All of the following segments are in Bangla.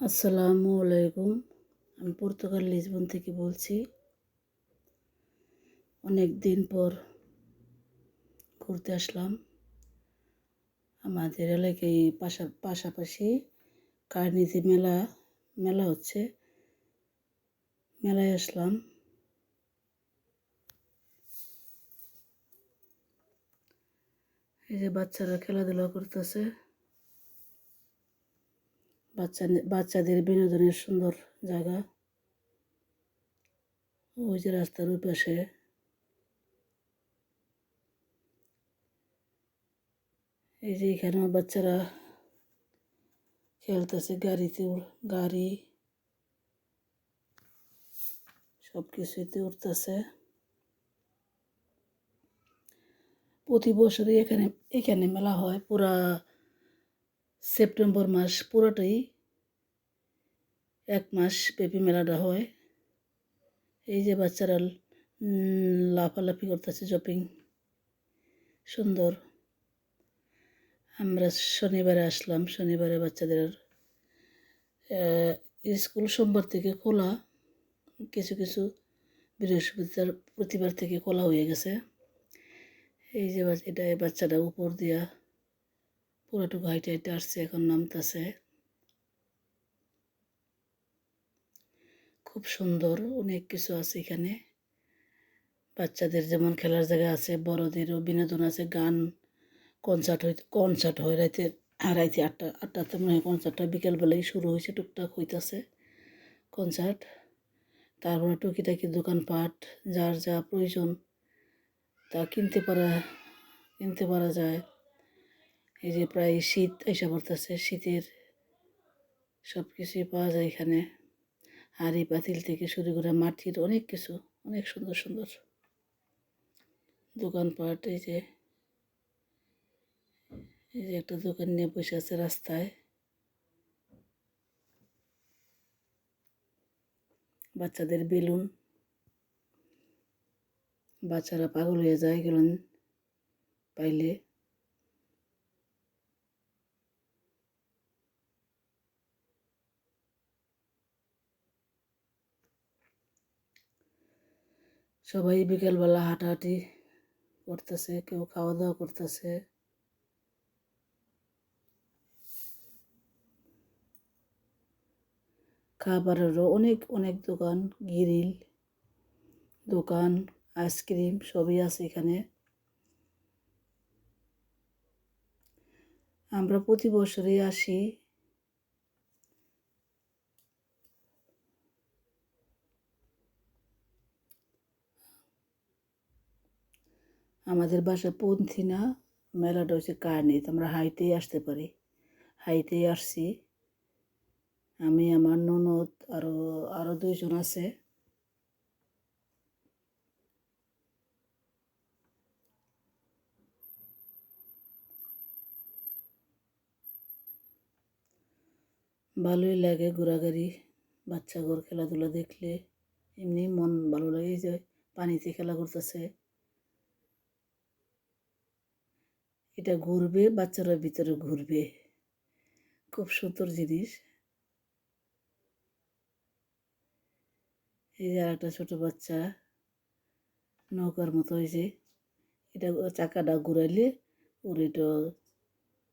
আসসালামু আলাইকুম। আমি পর্তুগাল, লিসবন থেকে বলছি। অনেক দিন পর ঘুরতে আসলাম। আমাদের এলাকায় পাশা পাশাপাশি কার্নিজি মেলা মেলা হচ্ছে। মেলায় আসলাম। এই যে বাচ্চারা খেলাধুলা করতেছে। বাচ্চা বাচ্চাদের বিনোদনের সুন্দর জায়গা। ওই যে রাস্তার ওই পাশে। এই যে এখানেও বাচ্চারা খেলতেছে গাড়িতে গাড়ি। সব কিছুতে উঠতেছে। প্রতি বছরই এখানে এখানে মেলা হয়, পুরা সেপ্টেম্বর মাস পুরোটাই এক মাস ব্যাপী মেলাটা হয়। এই যে বাচ্চারা লাফালাফি করতেছে জপিং সুন্দর। আমরা শনিবারে আসলাম, শনিবারে বাচ্চাদের স্কুল সোমবার থেকে খোলা। কিছু কিছু বৃহস্পতিবার, প্রতিবার থেকে খোলা হয়ে গেছে। এই যে এটা বাচ্চাটা উপর দিয়া পুরোটুকু হাইটে হাইটে আসছে, এখন নামতেছে। খুব সুন্দর, অনেক কিছু আছে এখানে। বাচ্চাদের যেমন খেলার জায়গা আছে, বড়দেরও বিনোদন আছে, গান কনসার্ট হয় কনসার্ট হয় রাইতে রাইতে আটটা, আটটাতে মনে হয় কনসার্টটা বিকেলবেলায় শুরু হয়েছে টুকটাক হইতাছে কনসার্ট তারপরে টুকিটাকি দোকানপাট, যার যা প্রয়োজন তা কিনতে পারা কিনতে পারা যায়। এই যে প্রায় শীত এসে পড়তেছে, শীতের সব কিছুই পাওয়া যায় এখানে। হাঁড়ি, পাতিল থেকে শুরু করে মাটির অনেক কিছু, অনেক সুন্দর সুন্দর। দোকানপাট এই যে এই যে একটা দোকান নিয়ে বসে আছে রাস্তায়। বাচ্চাদের বেলুন। বাচ্চারা পাগল হয়ে যায়, এগুলো পাইলে সবাই বিকেলবেলা হাঁটাহাঁটি করতেছে, কেউ খাওয়া দাওয়া করতেছে। খাবারেরও অনেক অনেক দোকান, গ্রিল, দোকান, আইসক্রিম সবই আছে এখানে। আমরা প্রতি বছরই আসি আমাদের বাসা পন্থী না, মেলাটা হচ্ছে কার্নিত আমরা হাইটেই আসতে পারি। হাইতেই আসছি। আমি, আমার ননদ আরও আরও দুইজন আছে। ভালোই লাগে ঘোরাঘুরি, বাচ্চা ঘর খেলাধুলা দেখলে। এমনি মন ভালো লাগে যে পানিতে খেলা করতেছে। এটা ঘুরবে, বাচ্চারা ভিতরে ঘুরবে। খুব সুন্দর জিনিস। এই যে একটা ছোট বাচ্চা, নৌকার মতো হয়েছে এটা চাকাটা ঘুরাইলে ওর এটা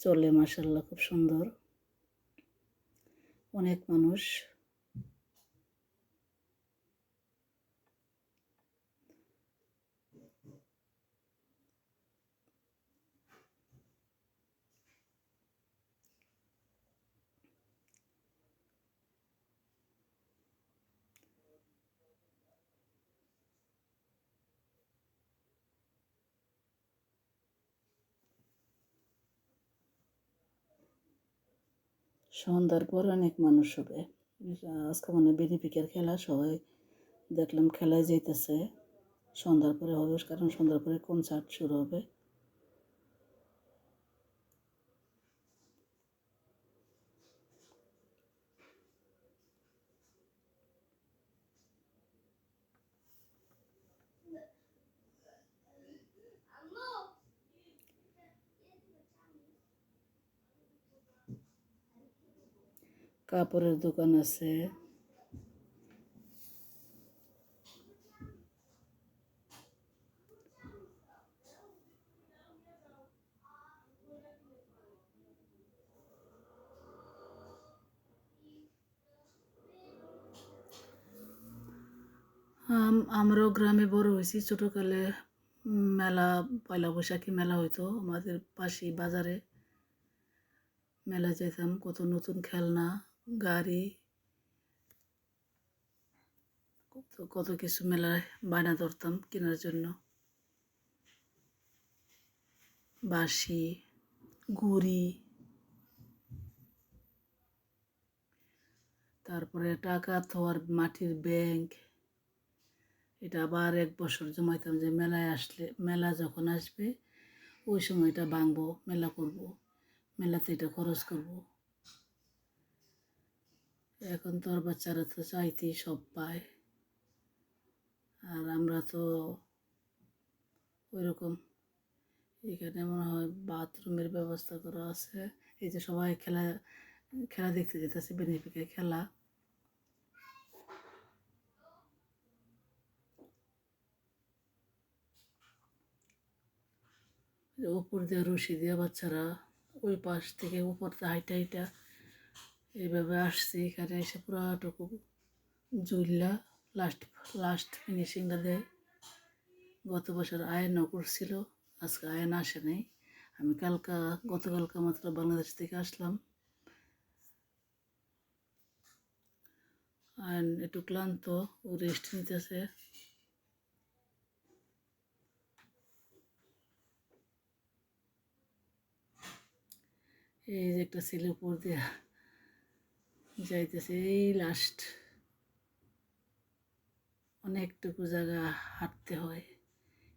চলে মাসাল্লাহ খুব সুন্দর। অনেক মানুষ। সন্ধ্যার পর অনেক মানুষ হবে। আজকে মানে বেনিফিকের খেলা, সবাই দেখলাম খেলায় যেতেছে সন্ধ্যার পরে হবে, কারণ সন্ধ্যার পরে কনসার্ট শুরু হবে। কাপড়ের দোকান আছে। আম- আমরাও গ্রামে বড় হয়েছি। ছোটোকালে মেলা, পয়লা বৈশাখী মেলা হইতো আমাদের পাশেই বাজারে। মেলা যেতাম কত নতুন খেলনা। গাড়ি। কত কত কিছু মেলায় বায়না ধরতাম কেনার জন্য। বাঁশি গুড়ি তারপরে টাকা থোয়ার মাটির ব্যাংক। এটা আবার এক বছর জমাইতাম যে মেলায় আসলে, মেলা যখন আসবে, ওই সময়টা ভাঙবো, মেলা করব। মেলাতে এটা খরচ করব। এখন তো আর বাচ্চারা তো চাইতেই সব পায়। আর আমরা তো ওইরকম এখানে মনে হয় বাথরুমের ব্যবস্থা করা আছে। এই যে সবাই খেলা খেলা দেখতে যেতেছে বেনিফিকে খেলা। উপর দিয়ে রশি দিয়ে বাচ্চারা ওই পাশ থেকে উপর হাইটা হাইটা এইভাবে আসছি, এখানে এসে পুরাটুকু জুইল্লা লাস্ট লাস্ট ফিনিশিংটা দেয়। গত বছর আয়ন করছিল, আজকে আয়ন আসে নাই। আমি কালকা, গতকালকা মাত্র বাংলাদেশ থেকে আসলাম। আয়ন একটু ক্লান্ত, ও রেস্ট নিতেছে। এই যে একটা ছেলে উপর দিয়ে যাইতেছে, এই লাস্ট অনেকটুকু জায়গা হাঁটতে হয়।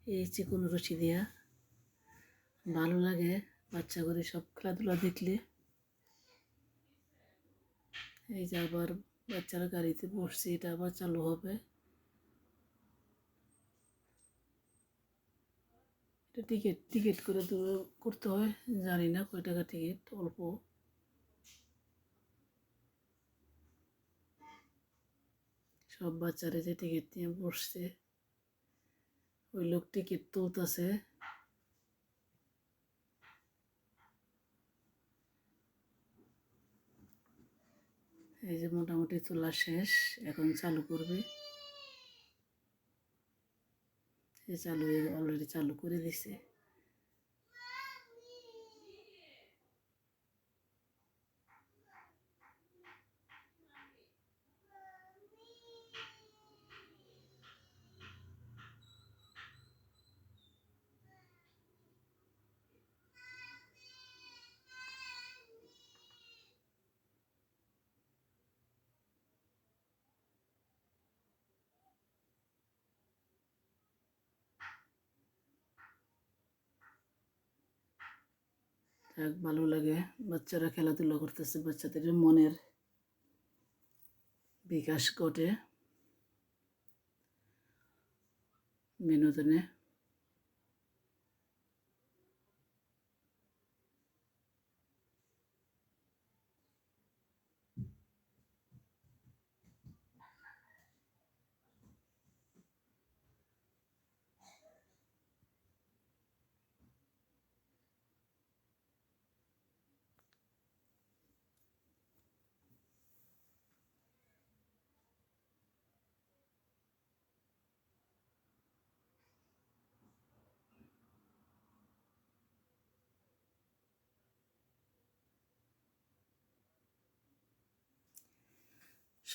এই চিকন রশি দিয়া। ভালো লাগে বাচ্চা করে সব খেলাধুলা দেখলে। এই যে আবার বাচ্চারা গাড়িতে বসছে, এটা আবার চালু হবে। এটা টিকিট টিকিট করে করতে হয়, জানি না কয় টাকা টিকিট অল্প। সব বাচ্চারা যে টিকিট নিয়ে বসছে, ওই লোক টিকিট তুলতেছে? এই যে মোটামুটি তোলা শেষ, এখন চালু করবে। চালু অলরেডি চালু করে দিছে। যাক ভালো লাগে। বাচ্চারা খেলাধুলা করতেছে বাচ্চাদের মনের বিকাশ ঘটে। বিনোদনে।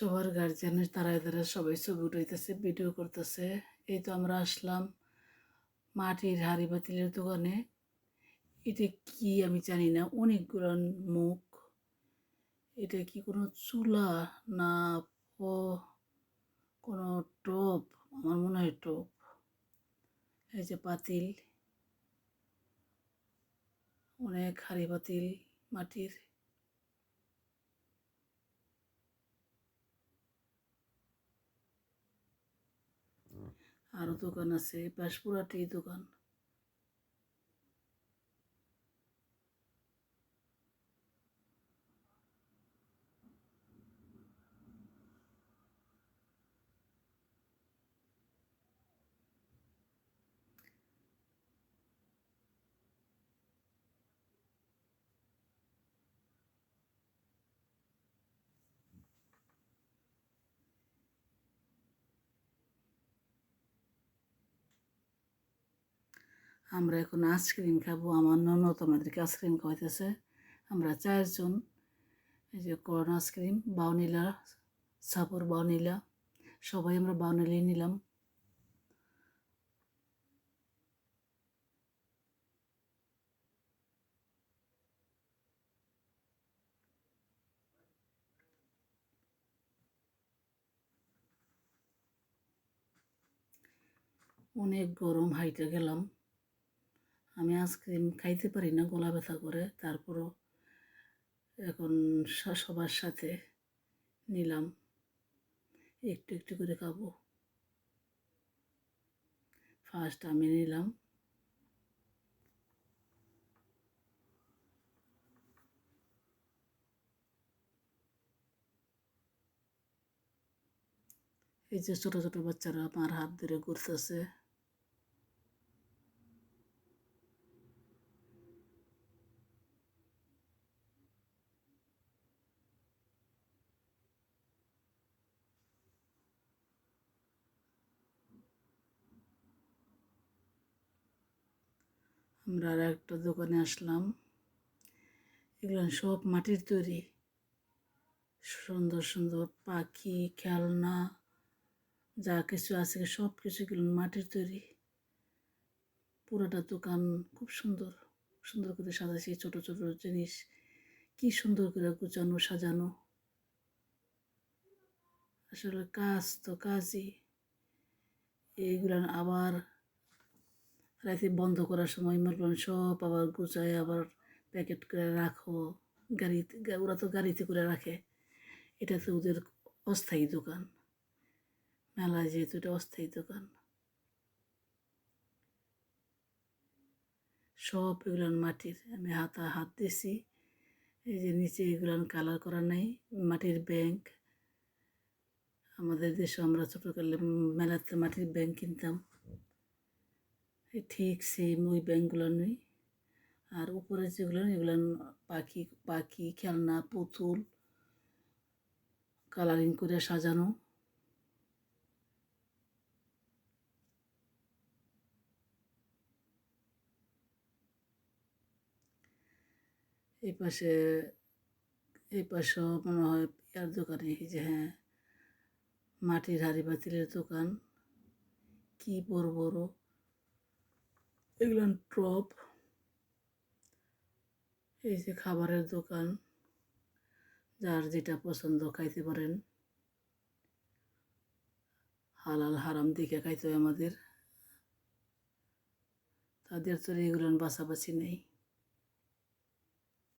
সবার গার্জিয়ানের তারায় তারা সবাই ছবি উঠাইতেছে ভিডিও করতেছে। এই তো আমরা আসলাম মাটির হাড়ি বাতিলের দোকানে। এটা কি আমি জানি না অনেকগুলো মুখ। এটা কি কোনো চুলা না কোনো টোপ? আমার মনে হয় টোপ। এই যে পাতিল অনেক হাড়ি পাতিল মাটির। আরও দোকান আছে পাশ পুরাটি দোকান। আমরা এখন আইসক্রিম খাব, আমার ননদ আমাদেরকে আইসক্রিম খাওয়াইতেছে। আমরা চারজন, এই যে কর্ন আইসক্রিম, বাউনিলা, সাপুর বাউনিলা, সবাই আমরা বাউনিলি নিলাম। অনেক গরম হাইটে গেলাম। আমি আইসক্রিম খাইতে পারি না, গলা ব্যথা করে। তারপরও এখন সবার সাথে নিলাম। একটু একটু করে খাব। ফার্স্ট আমি নিলাম। এই যে ছোট ছোট বাচ্চারা আমার হাত ধরে ঘুরতেছে। আমরা আর একটা দোকানে আসলাম। এগুলো সব মাটির তৈরি। সুন্দর সুন্দর পাখি, খেলনা, যা কিছু আছে, সব কিছু এগুলো মাটির তৈরি। পুরোটা দোকান খুব সুন্দর। সুন্দর করে সাজাইছি ছোট ছোট জিনিস। কি সুন্দর করে গুছানো, সাজানো। আসলে কাজ তো কাজই। এইগুলো আবার রাতে বন্ধ করার সময় মনে সব আবার গুছায়, আবার প্যাকেট করে রাখো, গাড়িতে ওরা তো গাড়িতে করে রাখে। এটা তো ওদের অস্থায়ী দোকান। মেলা যেহেতু এটা অস্থায়ী দোকান। সব এগুলান মাটির, আমি হাতা, হাত দিছি। এই যে নিচে এগুলান কালার করা নাই, মাটির ব্যাংক আমাদের দেশে আমরা ছোটোকালে মেলাতে মাটির ব্যাংক কিনতাম। ঠিক সেম ওই ব্যাংকগুলো নই। আর উপরে যেগুলো এগুলো পাখি পাখি, খেলনা, পুতুল কালারিং করে সাজানো। এই পাশে, এই পাশেও মনে হয় ইয়ার দোকানে যে হ্যাঁ মাটির হাড়ি বাতিলের দোকান। কি বড় বড়। এগুলো টপ এই যে খাবারের দোকান, যার যেটা পছন্দ খাইতে পারেন। হালাল হারাম দেখে খাইতে হয় আমাদের। তাদের তো এগুলো বাছাবাছি নেই।